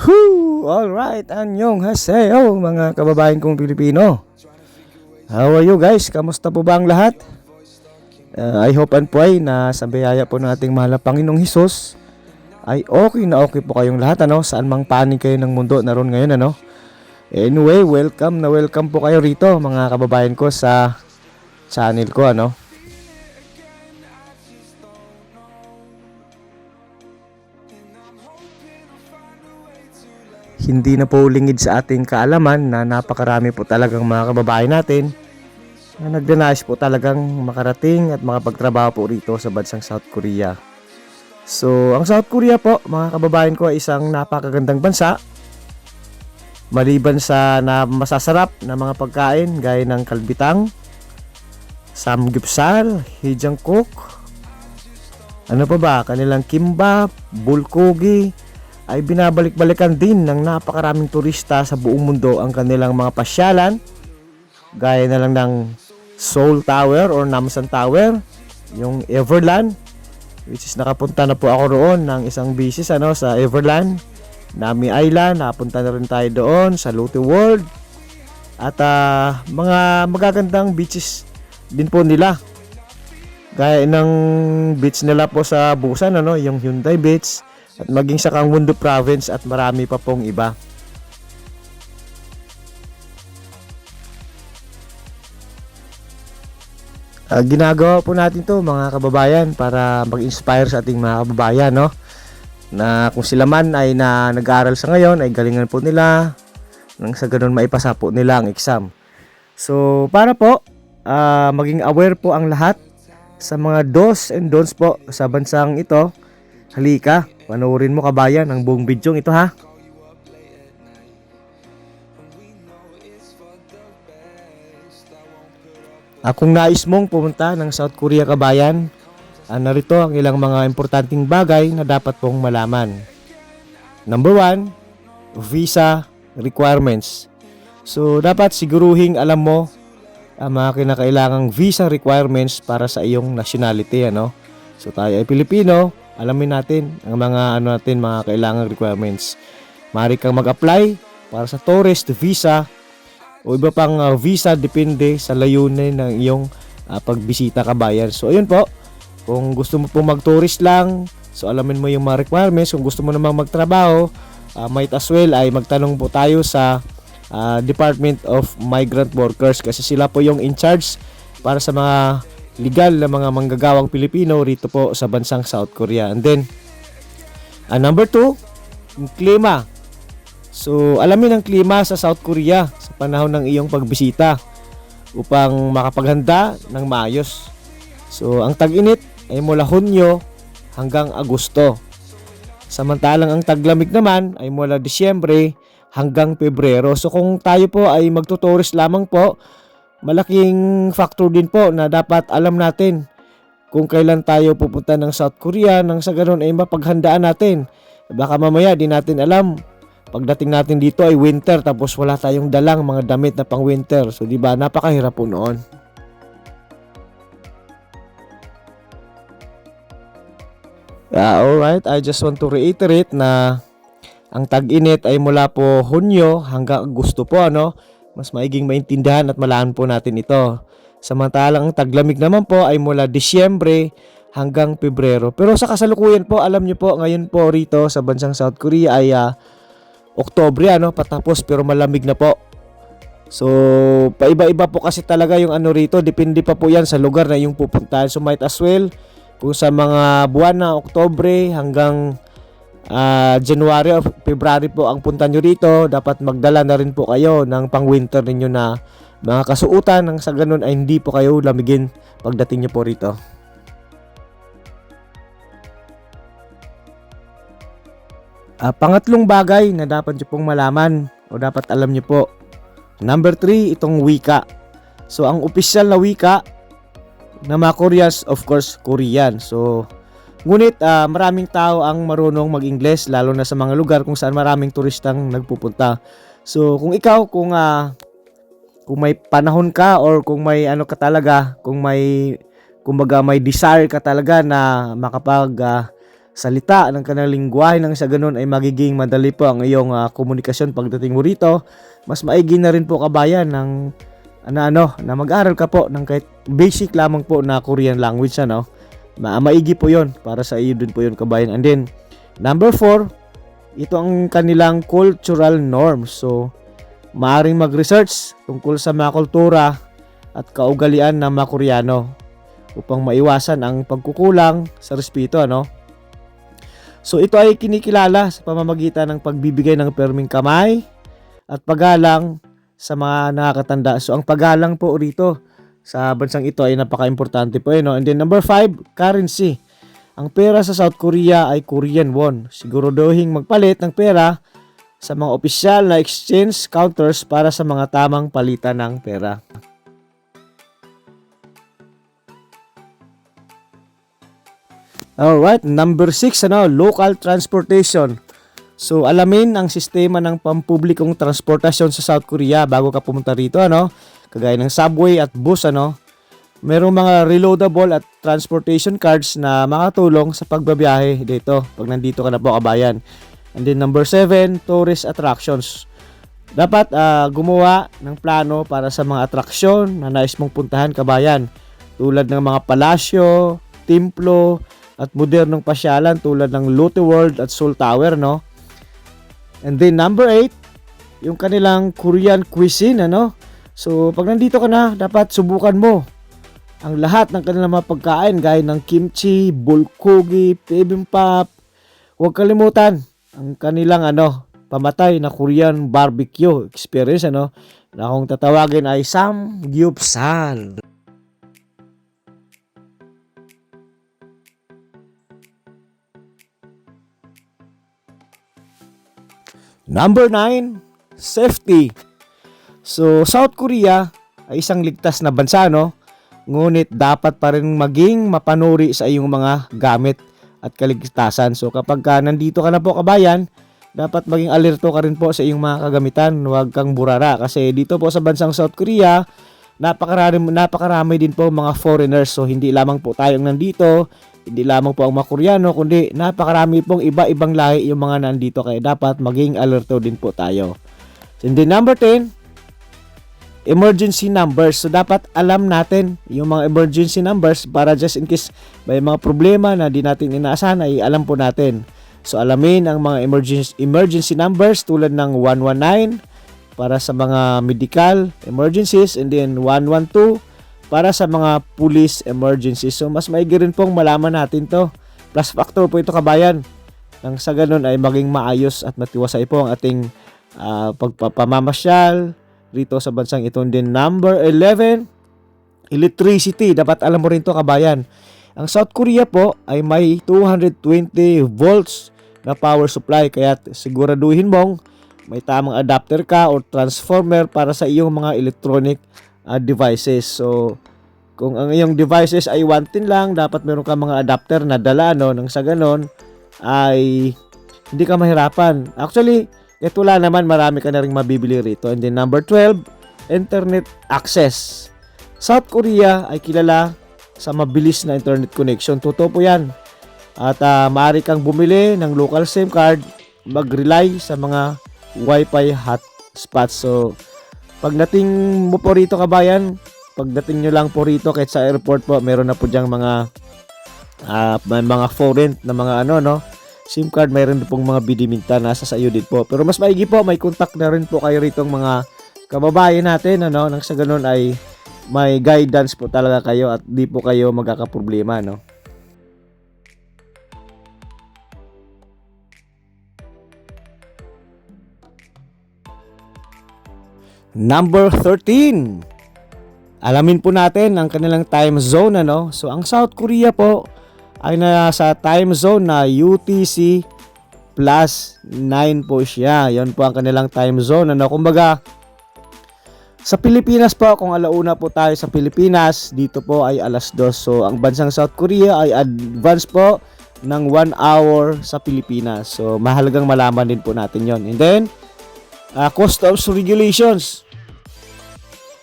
Alright, anyong haseyo mga kababayan kong Pilipino. How are you guys? Kamusta po ba ang lahat? Uh, I hope and pray na sa biyaya po ng ating mahal na Panginoong Hesus ay okay na okay po kayong lahat ano saan mang panig kayo ng mundo naroon ngayon ano. Anyway, welcome na welcome po kayo rito mga kababayan ko sa channel ko ano. Hindi na po lingid sa ating kaalaman na napakarami po talagang mga kababayan natin na nagdanais po talagang makarating at makapagtrabaho po rito sa bansang South Korea. So, ang South Korea po, mga kababayan ko, ay isang napakagandang bansa. Maliban sa na masasarap na mga pagkain gaya ng kalbitang, samgyeopsal, hijangkok, ano pa ba, kanilang kimbap, bulgogi, ay binabalik-balikan din ng napakaraming turista sa buong mundo ang kanilang mga pasyalan. Gaya na lang ng Seoul Tower or Namsan Tower yung Everland which is nakapunta na po ako roon ng isang bisis ano sa Everland. Nami Island napunta na rin tayo doon sa Lotte World. At ah, mga magagandang beaches din po nila. Gaya ng beach nila po sa Busan ano yung Hyundai Beach at maging sa Kangmundo Province at marami pa pong iba. Ah, ginagawa po natin to mga kababayan para mag-inspire sa ating mga kababayan no na kung sila man ay na nag-aaral sa ngayon ay galingan po nila nang sa ganun maipasa po nila ang exam. So para po ah, maging aware po ang lahat sa mga dos and don'ts po sa bansang ito. Halika, panoorin mo kabayan ang buong video ito ha. Kung nais mong pumunta ng South Korea kabayan, ah, narito ang ilang mga importanteng bagay na dapat pong malaman. Number one, visa requirements. So, dapat siguruhing alam mo ang mga kinakailangang visa requirements para sa iyong nationality. Ano? So, tayo ay Pilipino, alamin natin ang mga ano natin mga kailangang requirements. Mari kang mag-apply para sa tourist visa o iba pang uh, visa depende sa layunin ng iyong uh, pagbisita kabayan. So ayun po, kung gusto mo pong mag-tourist lang, so alamin mo yung mga requirements. Kung gusto mo namang magtrabaho, uh, might as well ay magtanong po tayo sa uh, Department of Migrant Workers kasi sila po yung in charge para sa mga legal na mga manggagawang Pilipino rito po sa bansang South Korea. And then, uh, number two, yung klima. So, alamin ang klima sa South Korea sa panahon ng iyong pagbisita upang makapaghanda ng maayos. So, ang tag-init ay mula Hunyo hanggang Agosto. Samantalang ang taglamig naman ay mula Disyembre hanggang Pebrero. So, kung tayo po ay magtutourist lamang po, malaking factor din po na dapat alam natin kung kailan tayo pupunta ng South Korea nang sa ganun ay mapaghandaan natin. Baka mamaya di natin alam pagdating natin dito ay winter tapos wala tayong dalang mga damit na pang winter. So di ba napakahirap po noon. Yeah, alright, I just want to reiterate na ang tag-init ay mula po Hunyo hanggang Agosto po ano. Mas maiging maintindihan at malaan po natin ito. Samantalang ang taglamig naman po ay mula Disyembre hanggang Pebrero. Pero sa kasalukuyan po, alam niyo po, ngayon po rito sa bansang South Korea ay uh, Oktobre ano, patapos pero malamig na po. So, paiba-iba po kasi talaga yung ano rito, depende pa po yan sa lugar na yung pupuntahan. So, might as well, kung sa mga buwan na Oktobre hanggang uh, January or February po ang punta nyo rito, dapat magdala na rin po kayo ng pang-winter ninyo na mga kasuutan nang sa ganun ay hindi po kayo lamigin pagdating nyo po rito. Uh, pangatlong bagay na dapat nyo pong malaman o dapat alam nyo po. Number 3, itong wika. So, ang opisyal na wika na mga Koreans, of course, Korean. So, ngunit uh, maraming tao ang marunong mag-Ingles, lalo na sa mga lugar kung saan maraming turistang nagpupunta. So, kung ikaw, kung uh, kung may panahon ka or kung may ano ka talaga, kung may kumbaga may desire ka talaga na makapag uh, salita, ng kanilang lingwahe nang sa ganun ay magiging madali po ang iyong ah, komunikasyon pagdating mo rito. Mas maigi na rin po kabayan ng ano, ano na mag-aral ka po ng kahit basic lamang po na Korean language ano. Ma maigi po 'yon para sa iyo din po 'yon kabayan. And then number 4, ito ang kanilang cultural norms. So maaring mag-research tungkol sa mga kultura at kaugalian ng mga Koreano upang maiwasan ang pagkukulang sa respeto ano. So ito ay kinikilala sa pamamagitan ng pagbibigay ng perming kamay at paggalang sa mga nakakatanda. So ang paggalang po rito sa bansang ito ay napaka-importante po eh, no? And then number 5, currency. Ang pera sa South Korea ay Korean won. Siguraduhin magpalit ng pera sa mga opisyal na exchange counters para sa mga tamang palitan ng pera. Alright, number 6, ano, local transportation. So, alamin ang sistema ng pampublikong transportasyon sa South Korea bago ka pumunta rito, ano? Kagaya ng subway at bus, ano? Merong mga reloadable at transportation cards na makatulong sa pagbabiyahe dito pag nandito ka na po kabayan. And then number 7, tourist attractions. Dapat ah, gumawa ng plano para sa mga atraksyon na nais mong puntahan kabayan. Tulad ng mga palasyo, templo, at modernong pasyalan tulad ng Lotte World at Seoul Tower, no? And then number 8, yung kanilang Korean cuisine, ano? So, pag nandito ka na, dapat subukan mo ang lahat ng kanilang mga pagkain gaya ng kimchi, bulgogi, bibimbap. Huwag kalimutan ang kanilang ano, pamatay na Korean barbecue experience ano na kung tatawagin ay samgyeopsal. Number 9, safety. So, South Korea ay isang ligtas na bansa, no? Ngunit dapat pa rin maging mapanuri sa iyong mga gamit at kaligtasan. So, kapag ka nandito ka na po kabayan, dapat maging alerto ka rin po sa iyong mga kagamitan. Huwag kang burara. Kasi dito po sa bansang South Korea, napakarami, napakarami din po mga foreigners. So, hindi lamang po tayong nandito, hindi lamang po ang mga Koreano, kundi napakarami pong iba-ibang lahi yung mga nandito. Kaya dapat maging alerto din po tayo. And then number 10, emergency numbers. So dapat alam natin yung mga emergency numbers para just in case may mga problema na di natin inaasahan ay alam po natin. So alamin ang mga emergency emergency numbers tulad ng 119 para sa mga medical emergencies and then 112 para sa mga police emergencies. So mas maigi rin pong malaman natin to. Plus factor po ito kabayan. Nang sa ganun ay maging maayos at matiwasay po ang ating ah, pagpapamamasyal, rito sa bansang ito. Then number 11, electricity. Dapat alam mo rin to kabayan. Ang South Korea po ay may 220 volts na power supply kaya siguraduhin mong may tamang adapter ka or transformer para sa iyong mga electronic ah, devices. So kung ang iyong devices ay 110 lang, dapat meron ka mga adapter na dala no nang sa ganon ay hindi ka mahirapan. Actually, ito wala naman, marami ka na rin mabibili rito. And then number 12, internet access. South Korea ay kilala sa mabilis na internet connection. Totoo po yan. At uh, maaari kang bumili ng local SIM card, mag-rely sa mga Wi-Fi hotspots. So, pagdating mo po rito kabayan, pagdating nyo lang po rito kahit sa airport po, meron na po diyang mga may mga foreign na mga ano no SIM card, mayroon din pong mga bidiminta nasa sa iyo din po. Pero mas maigi po, may contact na rin po kayo ritong mga kababayan natin, ano, nang sa ganun ay may guidance po talaga kayo at di po kayo magkakaproblema, no. Number 13. Alamin po natin ang kanilang time zone ano. So ang South Korea po ay nasa time zone na UTC plus 9 po siya. Yan po ang kanilang time zone. Ano? Kumbaga, sa Pilipinas po, kung alauna po tayo sa Pilipinas, dito po ay alas 2. So, ang bansang South Korea ay advance po ng 1 hour sa Pilipinas. So, mahalagang malaman din po natin yon And then, uh, customs regulations.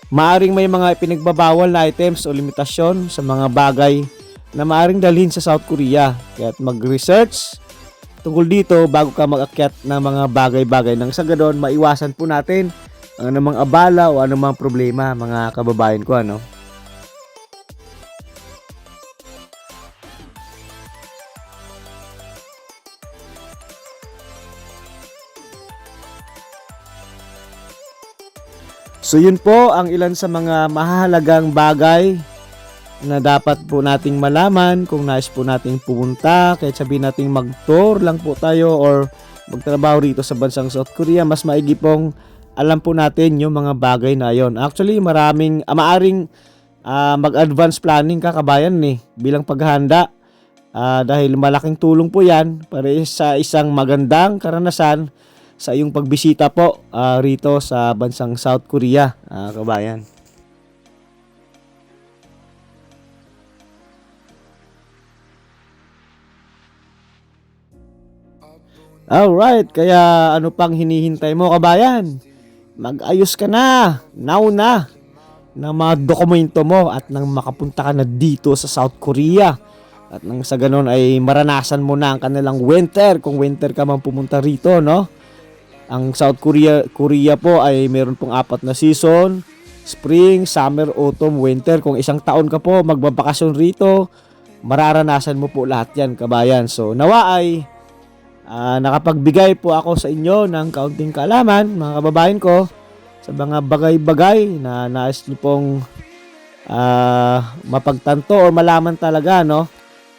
Maaring may mga ipinagbabawal na items o limitasyon sa mga bagay na maaring dalhin sa South Korea. Kaya mag-research tungkol dito bago ka mag-akyat ng mga bagay-bagay nang sa gadon maiwasan po natin ang anumang abala o anumang problema mga kababayan ko ano. So yun po ang ilan sa mga mahalagang bagay na dapat po nating malaman kung nais po nating pumunta. Kahit sabihin nating mag-tour lang po tayo or magtrabaho rito sa bansang South Korea mas maigi pong alam po natin yung mga bagay na yon actually maraming ah, maaring ah, mag-advance planning ka kabayan ni bilang paghahanda. Ah, dahil malaking tulong po yan para sa isang magandang karanasan sa iyong pagbisita po ah, rito sa bansang South Korea ah, kabayan Alright, kaya ano pang hinihintay mo kabayan? Mag-ayos ka na, now na, ng mga dokumento mo at nang makapunta ka na dito sa South Korea. At nang sa ganun ay maranasan mo na ang kanilang winter kung winter ka man pumunta rito, no? Ang South Korea, Korea po ay meron pong apat na season, spring, summer, autumn, winter. Kung isang taon ka po magbabakasyon rito, mararanasan mo po lahat yan, kabayan. So, nawa ay Ah, nakapagbigay po ako sa inyo ng kaunting kaalaman, mga kababayan ko, sa mga bagay-bagay na nais niyo pong ah, mapagtanto o malaman talaga, no?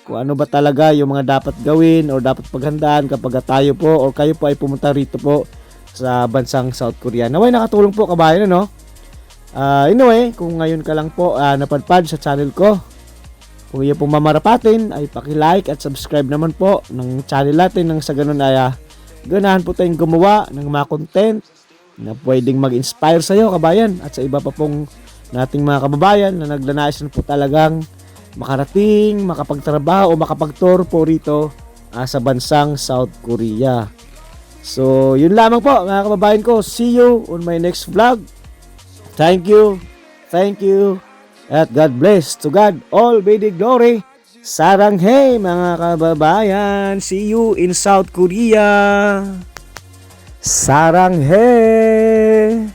Kung ano ba talaga yung mga dapat gawin o dapat paghandaan kapag tayo po o kayo po ay pumunta rito po sa bansang South Korea. Naway nakatulong po kabayan, no? Ah, anyway, kung ngayon ka lang po ah, napadpad sa channel ko, kung iyo pong mamarapatin ay paki-like at subscribe naman po ng channel natin nang sa ganun ay ah, ganahan po tayong gumawa ng mga content na pwedeng mag-inspire sa iyo kabayan at sa iba pa pong nating mga kababayan na nagdanais na po talagang makarating, makapagtrabaho o makapag-tour po rito ah, sa bansang South Korea. So, yun lamang po mga kababayan ko. See you on my next vlog. Thank you. Thank you. At God bless. To God all be the glory. Sarang hey mga kababayan. See you in South Korea. Sarang hey.